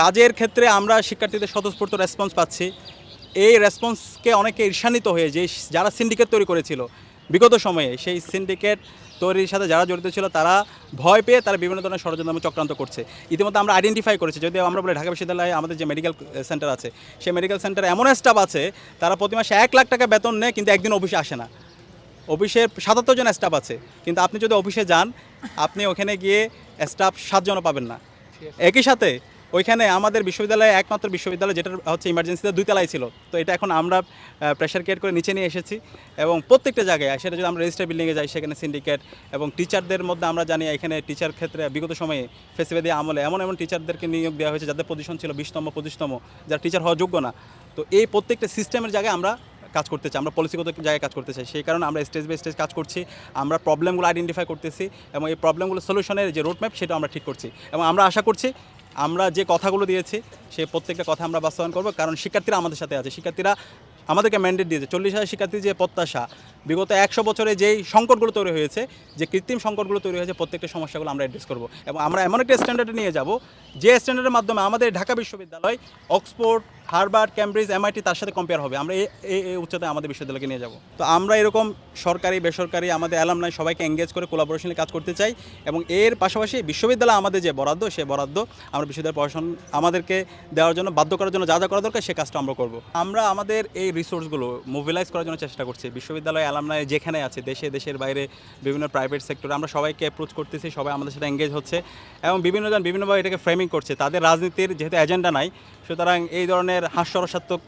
কাজের ক্ষেত্রে আমরা শিক্ষার্থীদের স্বতঃস্ফূর্ত রেসপন্স পাচ্ছি। এই রেসপন্সকে অনেকে ঈর্ষান্বিত হয়ে যে যারা সিন্ডিকেট তৈরি করেছিল, বিগত সময়ে সেই সিন্ডিকেট তৈরির সাথে যারা জড়িত ছিল, তারা ভয় পেয়ে তারা বিভিন্ন ধরনের ষড়যন্ত্র চক্রান্ত করছে। ইতিমধ্যে আমরা আইডেন্টিফাই করেছি যদি আমরা বলি ঢাকা বিশ্ববিদ্যালয়ে আমাদের যে মেডিকেল সেন্টার আছে, সেই মেডিকেল সেন্টারে এমন স্টাফ আছে, তারা প্রতি মাসে এক লাখ টাকা বেতন নেয়, কিন্তু একদিন অফিসে আসে না। অফিসের সাতাত্তর জন স্টাফ আছে, কিন্তু আপনি যদি অফিসে যান, আপনি ওখানে গিয়ে স্টাফ সাতজনও পাবেন না। একই সাথে ওইখানে আমাদের বিশ্ববিদ্যালয়ে একমাত্র বিশ্ববিদ্যালয় যেটা হচ্ছে ইমার্জেন্সিতে দুই তলায় ছিল। তো এটা এখন আমরা প্রেশার ক্রিয়েট করে নিচে নিয়ে এসেছি এবং প্রত্যেকটা জায়গায় সেটা যদি আমরা রেজিস্টার বিল্ডিংয়ে যাই, সেখানে সিন্ডিকেট এবং টিচারদের মধ্যে আমরা জানি এখানে টিচার ক্ষেত্রে বিগত সময়ে ফেসিবেদি আমলে এমন এমন টিচারদেরকে নিয়োগ দেওয়া হয়েছে যাদের পজিশন ছিল বিশতম, পঁচিশতম, যারা টিচার হওয়া যোগ্য না। তো এই প্রত্যেকটা সিস্টেমের জায়গায় আমরা কাজ করতে চাই, আমরা পলিসিগত জায়গায় কাজ করতে চাই। সেই কারণে আমরা স্টেজ বাই স্টেজ কাজ করছি, আমরা প্রবলেমগুলো আইডেন্টিফাই করতেছি এবং এই প্রবলেমগুলো সলিউশনের যে রোডম্যাপ সেটা আমরা ঠিক করছি। এবং আমরা আশা করছি আমরা যে কথাগুলো দিয়েছি, সে প্রত্যেকটা কথা আমরা বাস্তবায়ন করব, কারণ শিক্ষার্থীরা আমাদের সাথে আছে। শিক্ষার্থীরা আমাদেরকে ম্যান্ডেট দিয়েছে। চল্লিশ হাজার শিক্ষার্থী যে প্রত্যাশা বিগত একশো বছরে যেই সংকটগুলো তৈরি হয়েছে, যে কৃত্রিম সংকটগুলো তৈরি হয়েছে, প্রত্যেকটা সমস্যাগুলো আমরা অ্যাড্রেস করব। এবং আমরা এমন একটা স্ট্যান্ডার্ডে নিয়ে যাব, যে স্ট্যান্ডার্ডের মাধ্যমে আমাদের ঢাকা বিশ্ববিদ্যালয়, অক্সফোর্ড হারবার্ড ক্যামব্রিজ, এমআইটি তার সাথে কম্পেয়ার হবে। আমরা এই উচ্চতায় আমাদের বিশ্ববিদ্যালয়কে নিয়ে যাব। তো আমরা এরকম সরকারি, বেসরকারি, আমাদের অ্যালামনাই সবাইকে এঙ্গেজ করে কোলাবোরেশনে কাজ করতে চাই এবং এর পাশাপাশি বিশ্ববিদ্যালয় আমাদের যে বরাদ্দ, সে বরাদ্দ আমরা বিশ্ববিদ্যালয় পড়াশোনা আমাদেরকে দেওয়ার জন্য, বাধ্য করার জন্য যা যা করা দরকার সে কাজটা আমরা করব। আমরা আমাদের এই রিসোর্সগুলো মোবিলাইজ করার জন্য চেষ্টা করছি। বিশ্ববিদ্যালয় অ্যালামনাই যেখানে আছে, দেশে, দেশের বাইরে বিভিন্ন প্রাইভেট সেক্টরে আমরা সবাইকে অ্যাপ্রোচ করতেছি, সবাই আমাদের সাথে এঙ্গেজ হচ্ছে এবং বিভিন্নজন বিভিন্নভাবে এটাকে ফ্রেমিং করছে। তাদের রাজনীতির যেহেতু এজেন্ডা নাই, সুতরাং এই ধরনের হাস্যরসাত্মক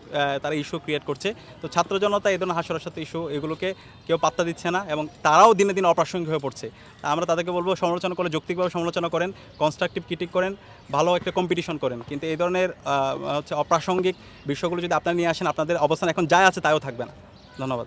তারা ইস্যু ক্রিয়েট করছে। তো ছাত্র জনতা এই ধরনের হাস্যরসাত্মক ইস্যু এগুলোকে কেউ পাত্তা দিচ্ছে না এবং তারাও দিনে দিনে অপ্রাসঙ্গিক হয়ে পড়ছে। আমরা তাদেরকে বলব, সমালোচনা করে যৌক্তিকভাবে সমালোচনা করেন কনস্ট্রাকটিভ ক্রিটিক করেন, ভালো একটা কম্পিটিশন করেন। কিন্তু এই ধরনের হচ্ছে অপ্রাসঙ্গিক বিষয়গুলো যদি আপনারা নিয়ে আসেন, আপনাদের অবস্থান এখন যা আছে তাইও থাকবে না। ধন্যবাদ।